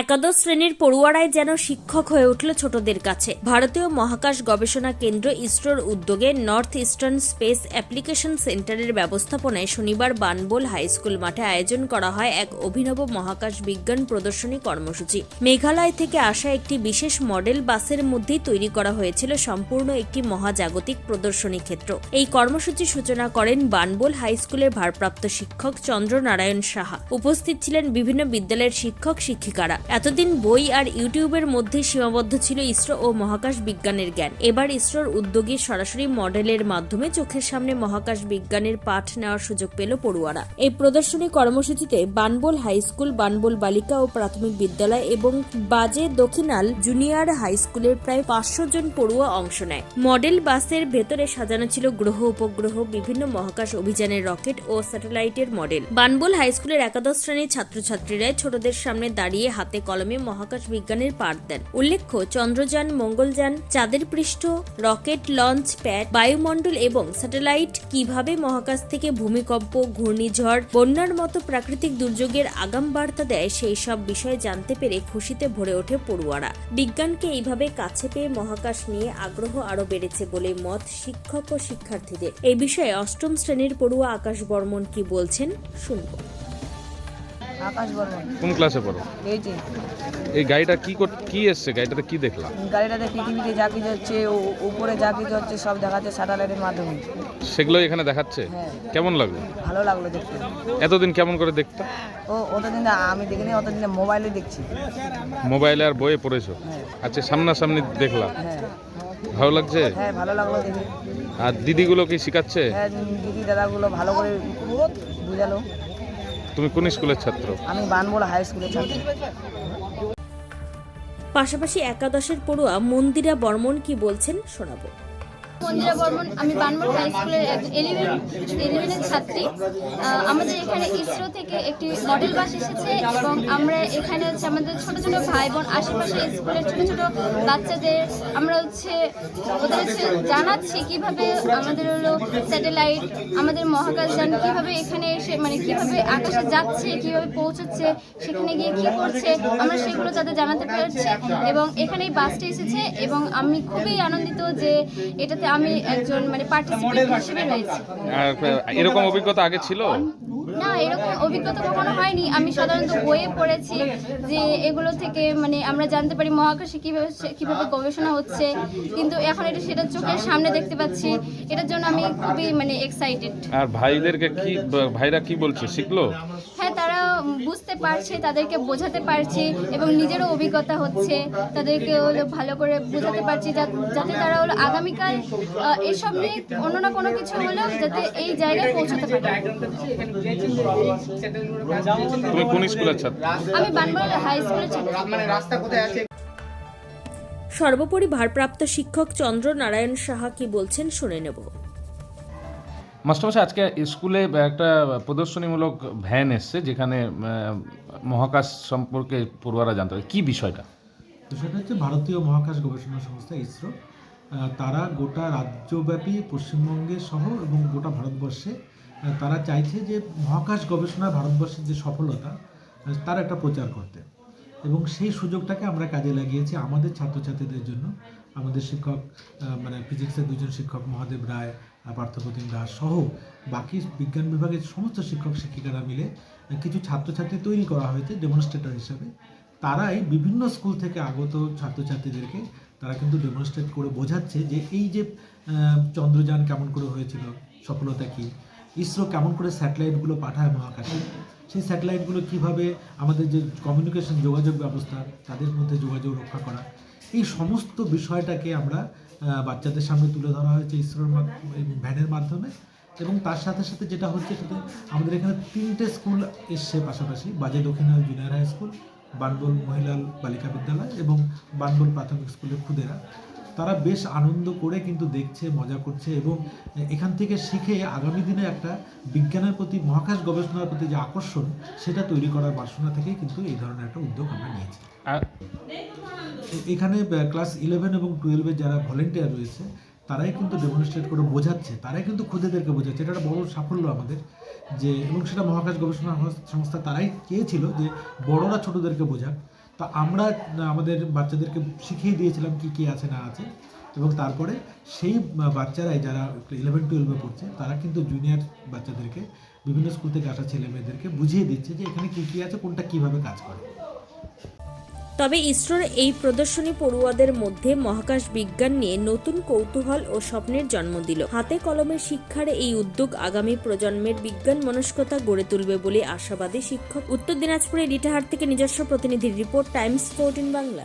একাদশ শ্রেণির পড়ুয়ারাই যেন শিক্ষক হয়ে উঠল ছোটদের কাছে। ভারতীয় মহাকাশ গবেষণা কেন্দ্র ইসরোর উদ্যোগে নর্থ ইস্টার্ন স্পেস অ্যাপ্লিকেশন সেন্টারের ব্যবস্থাপনায় শনিবার বানবোল হাই স্কুল মাঠে আয়োজন করা হয় এক অভিনব মহাকাশ বিজ্ঞান প্রদর্শনী কর্মসূচি। মেঘালয় থেকে আসা একটি বিশেষ মডেল বাসের মধ্যেই তৈরি করা হয়েছিল সম্পূর্ণ একটি মহাজাগতিক প্রদর্শনী ক্ষেত্র। এই কর্মসূচি সূচনা করেন বানবোল হাই স্কুলের ভারপ্রাপ্ত শিক্ষক চন্দ্রনারায়ণ সাহা। উপস্থিত ছিলেন বিভিন্ন বিদ্যালয়ের শিক্ষক শিক্ষিকারা এতদিন বই আর ইউটিউবের মধ্যে সীমাবদ্ধ ছিল ইসরো ও মহাকাশ বিজ্ঞানের জ্ঞান। এবার ইসরোর উদ্যোগে সরাসরি মডেলের মাধ্যমে চোখের সামনে মহাকাশ বিজ্ঞানের পাঠ নেওয়ার সুযোগ পেল পড়ুয়ারা। এই প্রদর্শনী কর্মসূচিতে বানবোল হাই স্কুল, বানবোল বালিকা ও প্রাথমিক বিদ্যালয় এবং বাজে দক্ষিণাল জুনিয়র হাই স্কুলের প্রায় পাঁচশো জন পড়ুয়া অংশ নেয়। মডেল বাসের ভেতরে সাজানো ছিল গ্রহ উপগ্রহ, বিভিন্ন মহাকাশ অভিযানের রকেট ও স্যাটেলাইটের মডেল। বানবোল হাই স্কুলের একাদশ শ্রেণির ছাত্রছাত্রীরা ছোটদের সামনে দাঁড়িয়ে হাতে কলমে মহাকাশ বিজ্ঞানের পাঠ দেন। উল্লেখ্য, চন্দ্রযান, মঙ্গলযান, চাঁদের পৃষ্ঠ, রকেট লঞ্চ প্যাড, বায়ুমণ্ডল এবং স্যাটেলাইট কীভাবে মহাকাশ থেকে ভূমিকম্প, ঘূর্ণিঝড়, বন্যার মতো প্রাকৃতিক দুর্যোগের আগাম বার্তা দেয়, সেই সব বিষয়ে জানতে পেরে খুশিতে ভরে ওঠে পড়ুয়ারা। বিজ্ঞানকে এইভাবে কাছে পেয়ে মহাকাশ নিয়ে আগ্রহ আরও বেড়েছে বলে মত শিক্ষক ও শিক্ষার্থীদের। এই বিষয়ে অষ্টম শ্রেণির পড়ুয়া আকাশ বর্মন কি বলছেন, শুনব। আকাশ বর্মন। কোন ক্লাসে পড়ো? এই যে এই গাড়িটা কি কি এসছে? গাড়িটাতে কি দেখলাম? গাড়িটাতে পৃথিবীতে যা কিছু হচ্ছে ও- উপরে যা কিছু হচ্ছে সব দেখাচ্ছে স্যাটেলাইটের মাধ্যমে। সেগুলো এখানে দেখাচ্ছে? হ্যাঁ। কেমন লাগল? ভালো লাগল দেখতে। এতদিন কেমন করে দেখতে? ও অতদিন আমি দেখিনি অতদিন মোবাইলে দেখছি। মোবাইলে আর বইয়ে পড়েছো? হ্যাঁ। আচ্ছা সামনাসামনি দেখলাম। হ্যাঁ। ভালো লাগছে? হ্যাঁ ভালো লাগল দেখি। আর দিদিগুলো কি শেখাচ্ছে? হ্যাঁ দিদি দাদাগুলো ভালো করে বুঝালো তুমি কোন স্কুলের ছাত্র? আমি বানমোড়া হাই স্কুলের ছাত্র। পাশাপাশি একাদশের পড়ুয়া মন্দিরা বর্মন কি বলছেন শোনাবো। মন্দিরা বর্মন, আমি বানমোর হাই স্কুলের ইলেভেন ইলেভেনের ছাত্রী। আমাদের এখানে ইসরো থেকে একটি মডেল বাস এসেছে এবং আমরা এখানে হচ্ছে আমাদের ছোট ছোট ভাই বোন আশেপাশে স্কুলের ছোট ছোট বাচ্চাদের, আমরা হচ্ছে ওদের হচ্ছে জানাচ্ছি কীভাবে আমাদের হলো স্যাটেলাইট আমাদের মহাকাশযান কীভাবে এখানে এসে মানে কীভাবে আকাশে যাচ্ছে, কীভাবে পৌঁছচ্ছে, সেখানে গিয়ে কি করছে, আমরা সেগুলো তাদের জানাতে পারছি। এবং এখানে এই বাসটা এসেছে এবং আমি খুবই আনন্দিত যে এটাতে আমি একজন মানে পার্টিসিপেন্ট হিসেবে রয়েছি। এরকম অভিজ্ঞতা আগে ছিল? না এরকম অভিজ্ঞতা কখনো হয়নি। আমি সাধারণত বইয়ে পড়েছি যে এগুলো থেকে মানে আমরা জানতে পারি মহাকাশে কীভাবে কীভাবে গবেষণা হচ্ছে। কিন্তু এখন এটা সেটা চোখের সামনে দেখতে পাচ্ছি। এটার জন্য আমি খুবই মানে এক্সাইটেড আর ভাইদেরকে কি ভাইরা কি বলছে? শিখলো? বুঝতে পারছে তাদেরকে বোঝাতে পারছি এবং নিজেরও অভিজ্ঞতা হচ্ছে। তাদেরকে হলো ভালো করে বোঝাতে পারছি যাতে তারা হলো আগামীকাল আহ, এসব নিয়ে কোনো না কোনো কিছু হলেও যাতে এই জায়গায় পৌঁছাতে পারে। তুমি কোন স্কুলের ছাত্র? আমি বানবল হাই স্কুলের ছাত্রী। সর্বোপরি ভারপ্রাপ্ত শিক্ষক চন্দ্র নারায়ণ সাহা কি বলছেন শুনে নেব। মাস্টারমশাই, আজকে স্কুলে একটা প্রদর্শনীমূলক ভ্যান এসছে যেখানে মহাকাশ সম্পর্কে পড়ুয়ারা জানতে পারে। কী বিষয়টা? তো সেটা হচ্ছে ভারতীয় মহাকাশ গবেষণা সংস্থা ইসরো। তারা গোটা রাজ্যব্যাপী, পশ্চিমবঙ্গে সহ এবং গোটা ভারতবর্ষে তারা চাইছে যে মহাকাশ গবেষণা ভারতবর্ষের যে সফলতা তার একটা প্রচার করতে। এবং সেই সুযোগটাকে আমরা কাজে লাগিয়েছি আমাদের ছাত্রছাত্রীদের জন্য। আমাদের শিক্ষক মানে ফিজিক্সের দুজন শিক্ষক মহাদেব রায় পার্থপ্রতিম দাস সহ বাকি বিজ্ঞান বিভাগের সমস্ত শিক্ষক শিক্ষিকারা মিলে কিছু ছাত্রছাত্রী তৈরি করা হয়েছে ডেমনস্ট্রেটর হিসেবে। তারাই বিভিন্ন স্কুল থেকে আগত ছাত্রছাত্রীদেরকে তারা কিন্তু ডেমনস্ট্রেট করে বোঝাচ্ছে যে এই যে চন্দ্রযান কেমন করে হয়েছিল, সফলতা কি, ইসরো কেমন করে স্যাটেলাইটগুলো পাঠায় মহাকাশে, সেই স্যাটেলাইটগুলো কীভাবে আমাদের যে কমিউনিকেশন যোগাযোগ ব্যবস্থা, তাদের মধ্যে যোগাযোগ রক্ষা করা, এই সমস্ত বিষয়টাকে আমরা বাচ্চাদের সামনে তুলে ধরা হয়েছে ইসরোর ভ্যানের মাধ্যমে। এবং তার সাথে সাথে যেটা হচ্ছে সেটা আমাদের এখানে তিনটে স্কুল এসছে পাশাপাশি, বাজে দক্ষিণাল জুনিয়র হাই স্কুল, বানবল মহিলা বালিকা বিদ্যালয় এবং বানবল প্রাথমিক স্কুলের খুদেরা। তারা বেশ আনন্দ করে কিন্তু দেখছে, মজা করছে এবং এখান থেকে শিখে আগামী দিনে একটা বিজ্ঞানের প্রতি, মহাকাশ গবেষণার প্রতি যে আকর্ষণ, সেটা তৈরি করার বাসনা থেকেই কিন্তু এই ধরনের একটা উদ্যোগ আমরা নিয়েছি। এখানে ক্লাস ইলেভেন এবং টুয়েলভের যারা ভলেন্টিয়ার রয়েছে, তারাই কিন্তু ডেমনস্ট্রেট করে বোঝাচ্ছে, তারাই কিন্তু খুদেদেরকে বোঝাচ্ছে। এটা একটা বড় সাফল্য আমাদের যে, এবং সেটা মহাকাশ গবেষণা সংস্থা তারাই চেয়েছিল যে, বড়রা ছোটদেরকে বোঝাক। তা আমরা আমাদের বাচ্চাদেরকে শিখিয়ে দিয়েছিলাম কি কি আছে না আছে, এবং তারপরে সেই বাচ্চারাই যারা ইলেভেন টুয়েলভে পড়ছে, তারা কিন্তু জুনিয়র বাচ্চাদেরকে, বিভিন্ন স্কুল থেকে আসা ছেলে মেয়েদেরকে বুঝিয়ে দিচ্ছে যে, এখানে কী কী আছে, কোনটা কীভাবে কাজ করে। তবে ইসরোর এই প্রদর্শনী পড়ুয়াদের মধ্যে মহাকাশ বিজ্ঞান নিয়ে নতুন কৌতূহল ও স্বপ্নের জন্ম দিল। হাতে কলমে শিক্ষার এই উদ্যোগ আগামী প্রজন্মের বিজ্ঞান মনস্কতা গড়ে তুলবে বলে আশাবাদী শিক্ষক। উত্তর দিনাজপুরের ইটাহার থেকে নিজস্ব প্রতিনিধির রিপোর্ট, টাইমস, ফোর্টিন বাংলা।